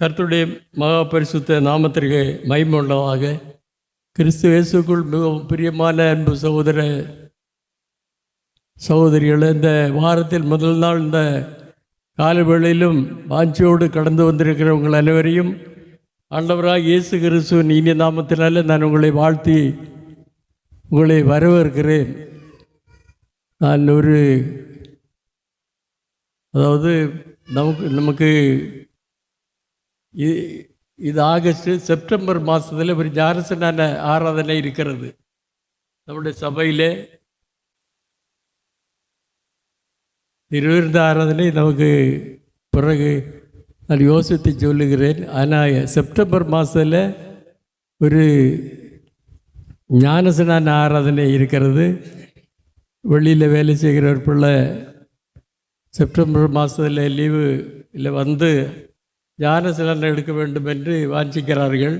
கர்த்தருடைய மகா பரிசுத்த நாமத்திற்கு மைமுள்ளதாக கிறிஸ்து இயேசுக்குள் மிகவும் பிரியமான அன்பு சகோதர சகோதரிகள் இந்த வாரத்தில் முதல் நாள் இந்த காலவேளையிலும் வாஞ்சியோடு கடந்து வந்திருக்கிறவங்கள் அனைவரையும் ஆண்டவராக இயேசு கிறிஸ்துவின் இனிய நாமத்தினால நான் உங்களை வாழ்த்தி உங்களை வரவேற்கிறேன். நான் ஒரு அதாவது நமக்கு நமக்கு இது ஆகஸ்ட் செப்டம்பர் மாதத்தில் ஒரு ஞானசனான ஆராதனை இருக்கிறது. நம்முடைய சபையில் திருவிருந்த ஆராதனை நமக்கு பிறகு நான் யோசித்து சொல்லுகிறேன். ஆனால் செப்டம்பர் மாதத்தில் ஒரு ஞானசனான ஆராதனை இருக்கிறது. வெளியில் வேலை செய்கிற ஒரு பிள்ளை செப்டம்பர் மாதத்தில் லீவு இல்லை வந்து ஞானசலன் எடுக்க வேண்டும் என்று வாஞ்சிக்கிறார்கள்.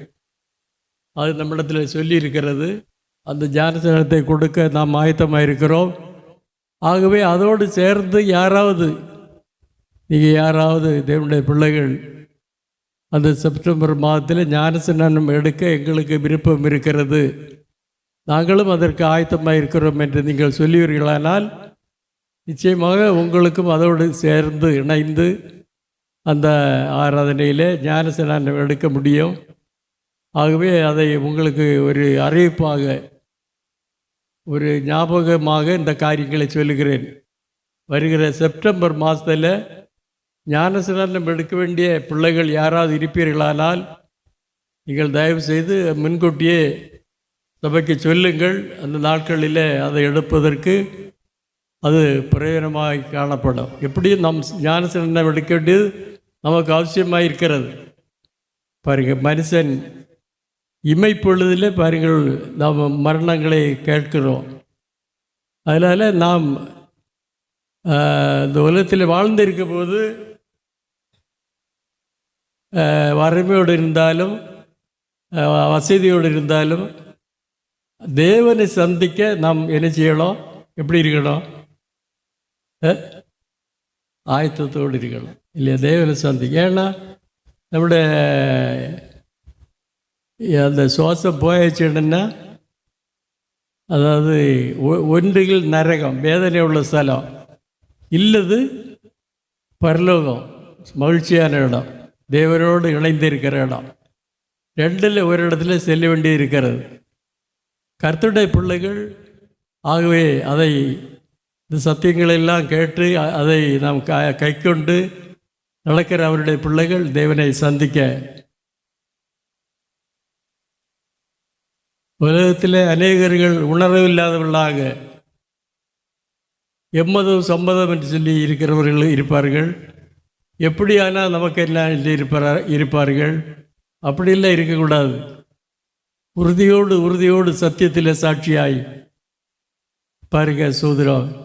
அது நம்மிடத்தில் சொல்லியிருக்கிறது. அந்த ஞானசலனத்தை கொடுக்க நாம் ஆயத்தமாக இருக்கிறோம் ஆகவே அதோடு சேர்ந்து யாராவது நீங்கள் யாராவது தேவனுடைய பிள்ளைகள் அந்த செப்டம்பர் மாதத்தில் ஞானசனம் எடுக்க எங்களுக்கு விருப்பம் இருக்கிறது. நாங்களும் அதற்கு ஆயத்தமாக இருக்கிறோம் என்று நீங்கள் சொல்லுவீர்களானால் நிச்சயமாக உங்களுக்கும் அதோடு சேர்ந்து இணைந்து அந்த ஆராதனையில் ஞானஸ்நானம் எடுக்க முடியும். ஆகவே அதை உங்களுக்கு ஒரு அறிவிப்பாக ஒரு ஞாபகமாக இந்த காரியங்களை சொல்லுகிறேன். வருகிற செப்டம்பர் மாதத்தில் ஞானஸ்நானம் எடுக்க வேண்டிய பிள்ளைகள் யாராவது இருப்பீர்களானால் நீங்கள் தயவு செய்து முன்கூட்டியே சபைக்கு சொல்லுங்கள். அந்த நாட்களில் அதை எடுப்பதற்கு அது பிரயோஜனமாக காணப்படும். எப்படியும் நம் ஞானஸ்நானம் எடுக்க வேண்டியது நமக்கு அவசியமாக இருக்கிறது பாருங்கள் மனுஷன் இமைப்பொழுதில் பாருங்கள் நாம் மரணங்களை கேட்கிறோம். அதனால் நாம் இந்த உலகத்தில் வாழ்ந்திருக்கும் போது வறுமையோடு இருந்தாலும் வசதியோடு இருந்தாலும் தேவனை சந்திக்க நாம் என்ன செய்யணும்? எப்படி இருக்கணும்? அஹ்? ஆயத்தத்தோடு இருக்கணும் இல்லையா? தேவனை சந்திக்க ஏன்னா நம்முடைய அந்த சுவாசம் போயிடுச்சுன்னா அதாவது ஒ- ஒன்றுகள் நரகம் வேதனை உள்ள ஸ்தலம் இல்லது பரலோகம் மகிழ்ச்சியான இடம் தேவனோடு இணைந்து இருக்கிற இடம். ரெண்டில் ஒரு இடத்துல செல்ல வேண்டி இருக்கிறது கர்த்தருடைய பிள்ளைகள் ஆகவே அதை இந்த சத்தியங்களெல்லாம் கேட்டு அதை நாம் க கைக்கொண்டு நடக்கிற அவருடைய பிள்ளைகள் தேவனை சந்திக்க. உலகத்தில் அநேகர்கள் உணர்வில்லாதவர்களாக எம்மதம் சம்மதம் என்று சொல்லி இருக்கிறவர்கள் இருப்பார்கள். எப்படியானால் நமக்கு என்ன என்று இருப்பார இருப்பார்கள். அப்படியெல்லாம் இருக்கக்கூடாது. உறுதியோடு உறுதியோடு சத்தியத்தில் சாட்சியாய். பாருங்க சூதுரம்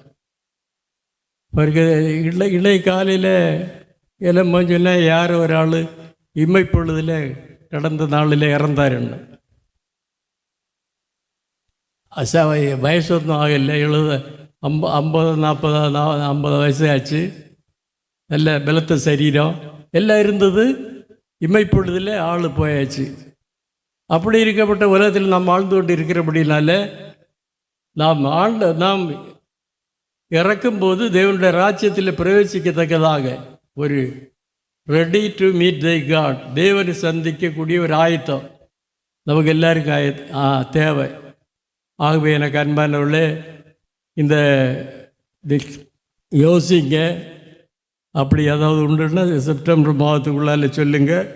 பாருங்க இளை இளை காலையில் எல்லாம் சொன்னால் யார் ஒரு ஆள்? இம்மைப்பொழுதில் கடந்த நாளில் இறந்தாருன்னு அசா வயசொന്നും ஆகலை எழுத ஐம்ப ஐம்பது நாற்பது நா- ஐம்பது வயசு ஆச்சு. நல்ல பலத்த சரீரம். எல்லாம் இருந்தது. இமைப்பொழுதில் ஆள் போயாச்சு. அப்படி இருக்கப்பட்ட உலகத்தில் நாம் ஆழ்ந்து கொண்டு இருக்கிறபடினால நாம் ஆழ்ந்த நாம் இறக்கும்போது தேவனுடைய ராஜ்யத்தில் பிரவேசிக்கத்தக்கதாக ஒரு ready to meet thy God தேவனை சந்திக்கக்கூடிய ஒரு ஆயத்தம். நமக்கு எல்லாருக்கும் ஆய ஆ, தேவை. ஆகவே எனக்கு அன்பானவர்களே இந்த யோசிங்க. அப்படி ஏதாவது உண்டுன்னா செப்டம்பர் மாதத்துக்குள்ளால சொல்லுங்கள்